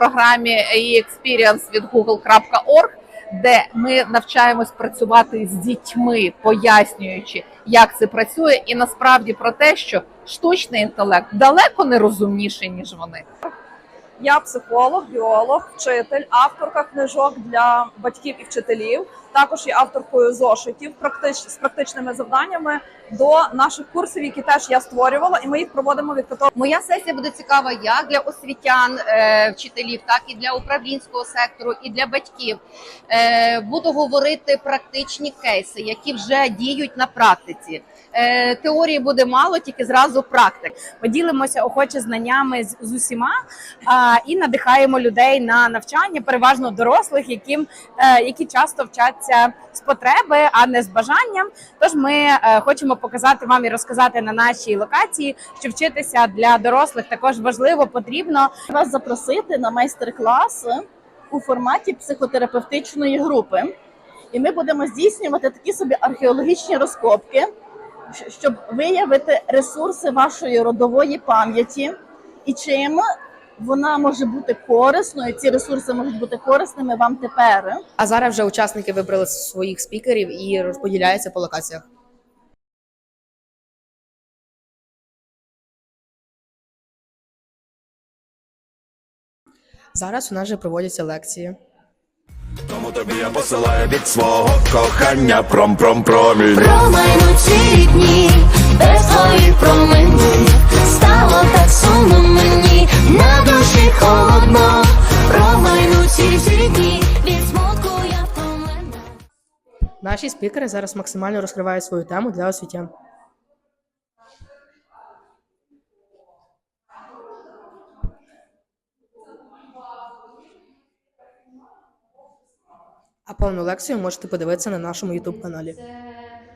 програмі e-experience від google.org, де ми навчаємось працювати з дітьми, пояснюючи, як це працює, і насправді про те, що штучний інтелект далеко не розумніший ніж вони. Я психолог, біолог, вчитель, авторка книжок для батьків і вчителів. Також є авторкою зошитів практич, з практичними завданнями до наших курсів, які теж я створювала, і ми їх проводимо від відкрито. Моя сесія буде цікава як для освітян, е, вчителів, так і для управлінського сектору, і для батьків. Е, буду говорити практичні кейси, які вже діють на практиці. Е, теорії буде мало, тільки зразу практик. Ми ділимося охоче знаннями з, з усіма і надихаємо людей на навчання, переважно дорослих, яким е, які часто вчаться з потреби, а не з бажанням. Тож ми е, хочемо показати вам і розказати на нашій локації, що вчитися для дорослих також важливо, потрібно. вас запросити на майстер-класи у форматі психотерапевтичної групи. І ми будемо здійснювати такі собі археологічні розкопки, щоб виявити ресурси вашої родової пам'яті і чим вона може бути корисною. Ці ресурси можуть бути корисними вам тепер. А зараз вже учасники вибрали своїх спікерів і розподіляються по локаціях. Зараз у нас вже проводяться лекції. Тому тобі я посилаю від свого кохання пром-пром-промінь. Промайнуть ці дні без Наші спікери зараз максимально розкривають свою тему для освітян. А повну лекцію можете подивитися на нашому YouTube каналі. Це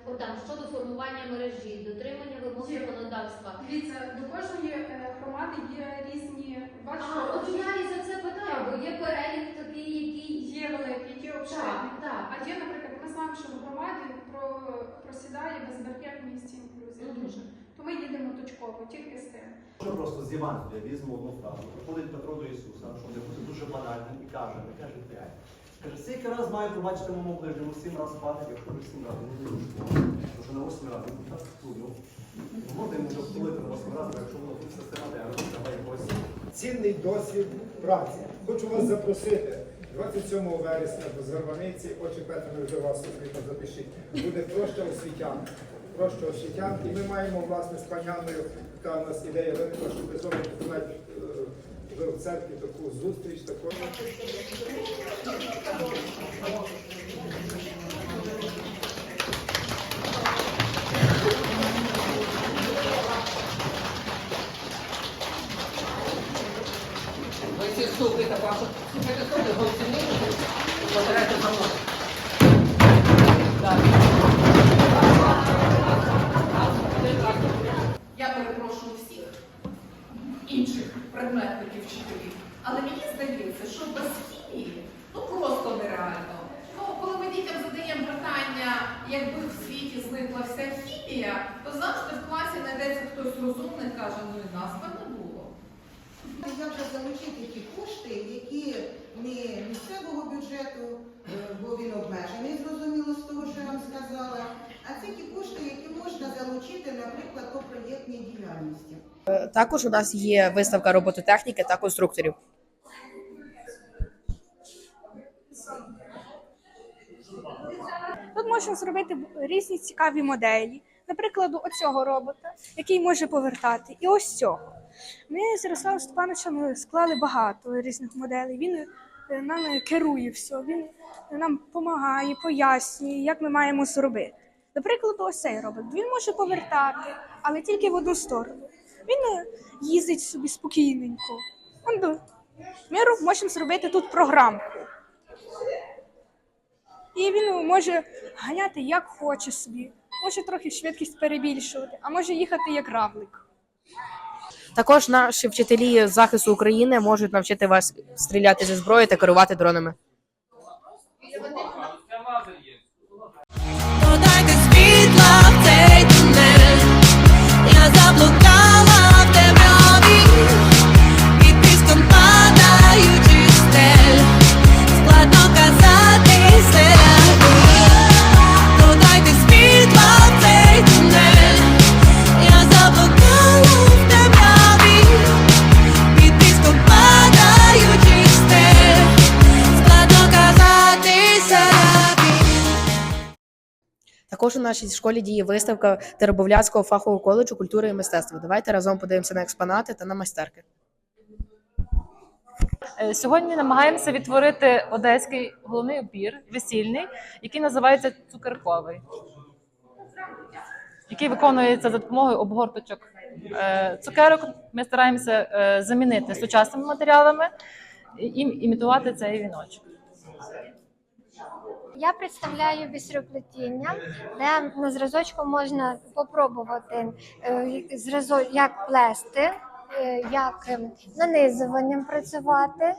от щодо формування мережі, дотримання вимог законодавства. Дивіться, до кожної е, громади є різні А, от я і за це питаю, бо є перелік такий, який є великі, які обширні. Так, так. А є, наприклад, ми знаємо, що в громаді про просідає безбар'єрність і інклюзія Мгм. дуже. То ми їдемо точково, тільки з тим. Що просто з Євангелія візьму одну фразу. Приходить Петро до Ісуса, щоб не бути дуже банальним, і каже, не каже п'ять. Каже, скільки раз маю пробачити моєму ближньому, сім разів хватить, якщо ви сім разів не вірю, тому що на восьмий раз він так плюнув. Можна йому вже втулити на восьмий раз, якщо воно тут систематично, треба якось. цінний досвід праці. Хочу вас запросити 27 вересня в Зарваниці, очі Петра, вже вас освіта запишіть. Буде проща освітян. Проща освітян. І ми маємо власне з паняною, яка у нас ідея виникла, щоб зробити навіть е, в церкві таку зустріч також. Я перепрошую всіх інших предметників вчителів, але мені здається, що без хімії ну просто нереально. Ну, коли ми дітям задаємо питання, якби в світі зникла вся хімія, то завжди в класі знайдеться хтось розумний, каже, ну і нас би не було. Як залучити ті кошти, які не місцевого бюджету, бо він обмежений, зрозуміло з того, що я вам сказала, а це ті кошти, які можна залучити, наприклад, по проєктній діяльності. Е, Також у нас є виставка робототехніки та конструкторів. Тут можна зробити різні цікаві моделі. Наприклад, оцього робота, який може повертати, і ось цього. Ми з Ярославом Степановичем склали багато різних моделей. Він е, нами керує все, він нам допомагає, пояснює, як ми маємо зробити. Наприклад, ось цей робот. Він може повертати, але тільки в одну сторону. Він е, їздить собі спокійненько. Ми можемо зробити тут програмку. І він може ганяти як хоче собі. Може трохи швидкість перебільшувати, а може їхати як равлик. Також наші вчителі захисту України можуть навчити вас стріляти зі зброї та керувати дронами. Також у нашій школі діє виставка Теребовляцького фахового коледжу культури і мистецтва. Давайте разом подивимося на експонати та на майстерки. Е, Сьогодні намагаємося відтворити одеський головний убір, весільний, який називається цукерковий, який виконується за допомогою обгорточок е, цукерок. Ми стараємося е, замінити сучасними матеріалами і і імітувати цей віночок. Я представляю бісероплетіння, де на зразочку можна попробувати е, зразок, як плести, е, як е, нанизуванням працювати.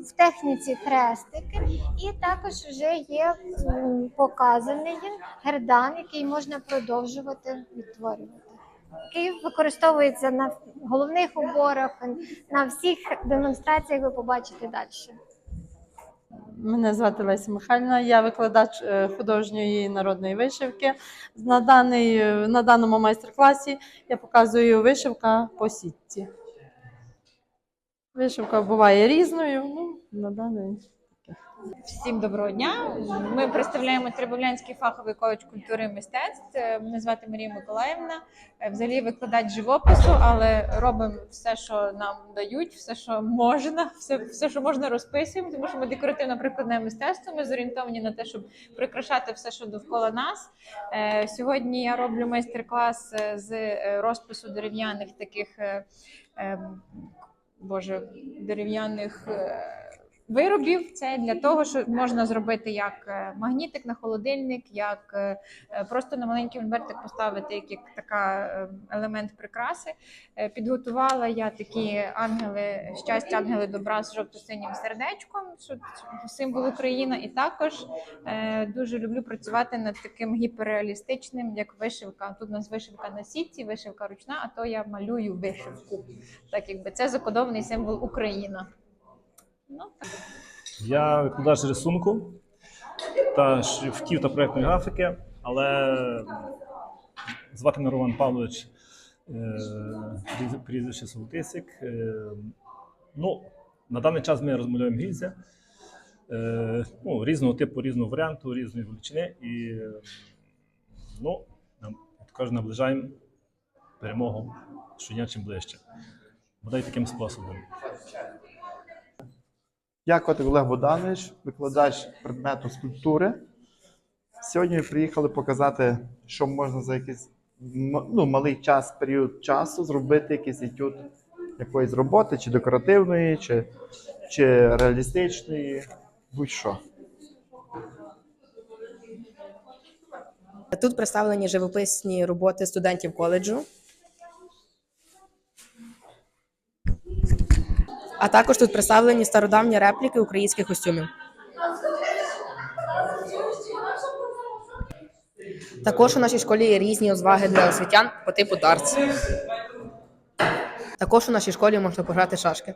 В техніці хрестики, і також вже є показаний гердан, який можна продовжувати відтворювати, який використовується на головних уборах, на всіх демонстраціях. Ви побачите далі. Мене звати Леся Михайлівна, я викладач е, художньої народної вишивки. На, даний, е, на даному майстер-класі я показую вишивка по сітці. Вишивка буває різною, ну, на даний. Всім доброго дня. Ми представляємо Требовлянський фаховий коледж культури і мистецтв. Е, Мене звати Марія Миколаївна. Е, Взагалі викладач живопису, але робимо все, що нам дають, все, що можна, все, все, що можна розписуємо, тому що ми декоративно прикладне мистецтво. Ми зорієнтовані на те, щоб прикрашати все, що довкола нас. Е, Сьогодні я роблю майстер-клас з розпису дерев'яних таких. е, е, Боже, дерев'яних виробів. Це для того, що можна зробити як е, магнітик на холодильник, як е, е, просто на маленький мольбертик поставити як, як така елемент прикраси. Підготувала я такі ангели щастя, ангели добра з жовто-синім сердечком, що символ Україна. І також дуже люблю працювати над таким гіперреалістичним, як вишивка. Тут у нас вишивка на сітці, вишивка ручна, а то я малюю вишивку. Так якби це закодований символ Україна. Я викладач рисунку та шрифтів та проєктної графіки, але звати мене Роман Павлович, е, прізвище Солотисик. Е, Ну, на даний час ми розмалюємо гільзя е, ну, різного типу, різного варіанту, різної величини. І ну, кажуть, наближаємо перемогу щодня чим ближче. Бодай таким способом. Котик Олег Богданович, викладач предмету скульптури. Сьогодні ми приїхали показати, що можна за якийсь ну, малий час, період часу зробити якийсь етюд якоїсь роботи, чи декоративної, чи, чи реалістичної, будь-що. Тут представлені живописні роботи студентів коледжу. А також тут представлені стародавні репліки українських костюмів. Також у нашій школі є різні розваги для освітян по типу дартс. Також у нашій школі можна пограти шашки.